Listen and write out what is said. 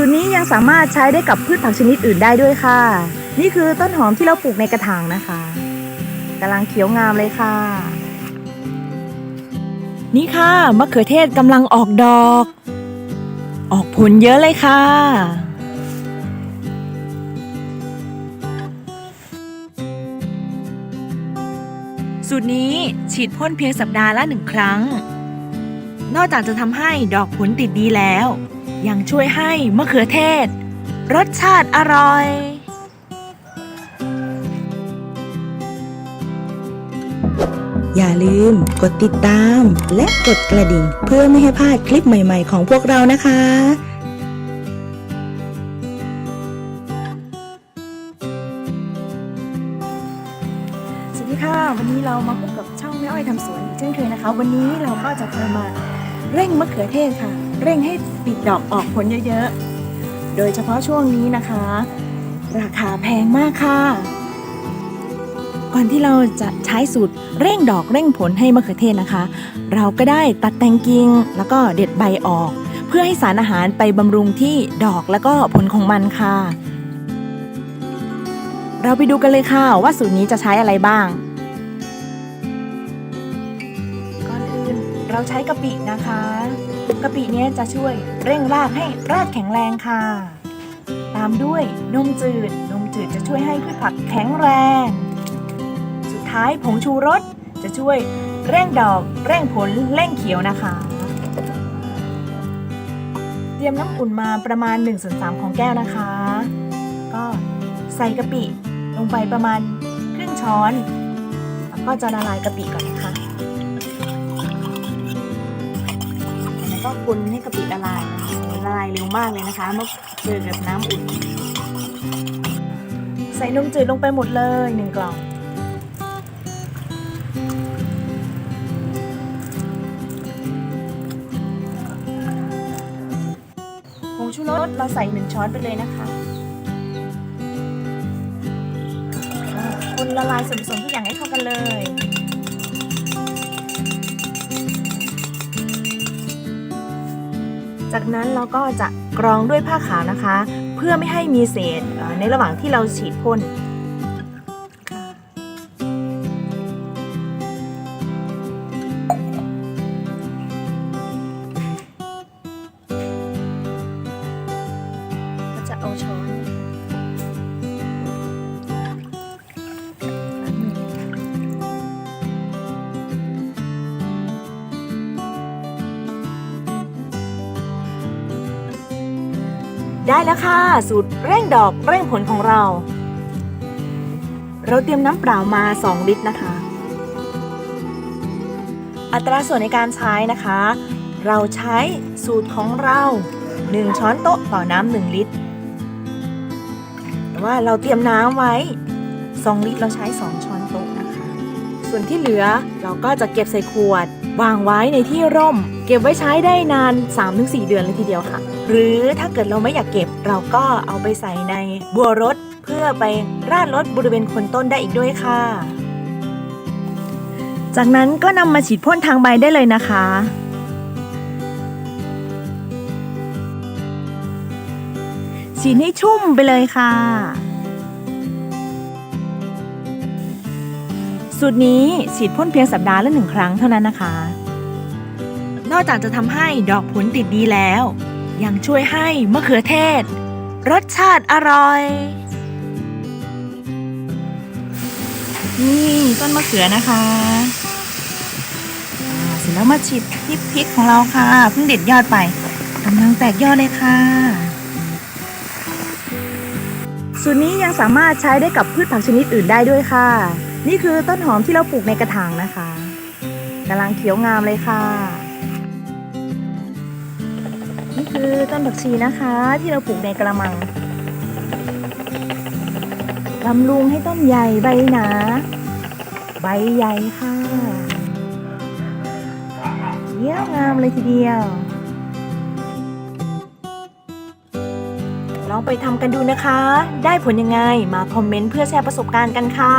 สูตรนี้ยังสามารถใช้ได้กับพืชผักชนิดอื่นได้ด้วยค่ะ นี่คือต้นหอมที่เราปลูกในกระถางนะคะกำลังเขียวงามเลยค่ะ นี่ค่ะมะเขือเทศกำลังออกดอก ออกผลเยอะเลยค่ะสูตรนี้ฉีดพ่นเพียงสัปดาห์ละหนึ่งครั้ง นอกจากจะทำให้ดอกผลติดดีแล้ว ยังช่วยให้มะเขือเทศ รสชาติอร่อยอย่าลืมกดติดตาม และกดกระดิ่ง เพื่อไม่ให้พลาดคลิปใหม่ๆของพวกเรานะคะสวัสดีค่ะ วันนี้เรามาพบกับช่องแม่อ้อยทำสวนอีกเช่นเคยนะคะ วันนี้เราก็จะพามา เร่งมะเขือเทศค่ะ เร่งให้ติดดอกออกผลเยอะๆ โดยเฉพาะช่วงนี้นะคะ ราคาแพงมากค่ะ ก่อนที่เราจะใช้สูตรเร่งดอกเร่งผลให้มะเขือเทศนะคะ เราก็ได้ตัดแต่งกิ่งแล้วก็เด็ดใบออก เพื่อให้สารอาหารไปบำรุงที่ดอกแล้วก็ผลของมันค่ะ เราไปดูกันเลยค่ะว่าสูตรนี้จะใช้อะไรบ้าง เราใช้กะปินะคะกะปิเนี้ยจะช่วยเร่งรากให้รากแข็งแรงค่ะ ตามด้วยนมจืด นมจืดจะช่วยให้พืชผักแข็งแรง สุดท้ายผงชูรสจะช่วยเร่งดอกเร่งผลเร่งเขียวนะคะ เตรียมน้ำอุ่นมาประมาณ1ส่วน3ของแก้วนะคะ ก็ใส่กะปิลงไปประมาณครึ่งช้อน แล้วก็จะละลายกะปิก่อน ก็คนให้กะปิละลายนะคะละลายเร็วมากเลยนะคะ เมื่อเจอกับน้ำอุ่น ใส่นมจืดลงไปหมดเลยหนึ่งกล่อง ผงชูรสเราใส่หนึ่งช้อนไปเลยนะคะ คนละลายส่วนผสมทุกอย่างให้เข้ากันเลย จากนั้นเราก็จะกรองด้วยผ้าขาวนะคะ เพื่อไม่ให้มีเศษในระหว่างที่เราฉีดพ่น ได้แล้วค่ะ สูตรเร่งดอกเร่งผลของเรา เราเตรียมน้ำเปล่ามา 2 ลิตรนะคะ อัตราส่วนในการใช้นะคะ เราใช้สูตรของเรา 1 ช้อนโต๊ะต่อน้ำ1ลิตรแต่ว่าเราเตรียมน้ำไว้ 2 ลิตรเราใช้ 2 ช้อนโต๊ะนะคะ ส่วนที่เหลือเราก็จะเก็บใส่ขวด วางไว้ในที่ร่ม เก็บไว้ใช้ได้นาน 3-4 เดือนเลยทีเดียวค่ะ หรือถ้าเกิดเราไม่อยากเก็บเราก็เอาไปใส่ในบัวรถเพื่อไปราดรถบริเวณโคนต้นได้อีกด้วยค่ะ จากนั้นก็นำมาฉีดพ่นทางใบได้เลยนะคะ ฉีดให้ชุ่มไปเลยค่ะสูตรนี้ฉีดพ่นเพียงสัปดาห์ละหนึ่งครั้งเท่านั้นนะคะ นอกจากจะทำให้ดอกผลติดดีแล้ว ยังช่วยให้มะเขือเทศ รสชาติอร่อย นี่ต้นมะเขือนะคะเสร็จแล้วมาฉีดที่พริกของเราค่ะ เพิ่งเด็ดยอดไปกำลังแตกยอดเลยค่ะสูตรนี้ยังสามารถใช้ได้กับพืชผักชนิดอื่นได้ด้วยค่ะ นี่คือต้นหอมที่เราปลูกในกระถางนะคะกำลังเขียวงามเลยค่ะ นี่คือต้นผักชีนะคะ ที่เราปลูกในกระมังบำรุงให้ต้นใหญ่ใบหนา ใบใหญ่ค่ะเขียวงามเลยทีเดียว ลองไปทำกันดูนะคะ ได้ผลยังไงมาคอมเมนต์เพื่อแชร์ประสบการณ์กันค่ะ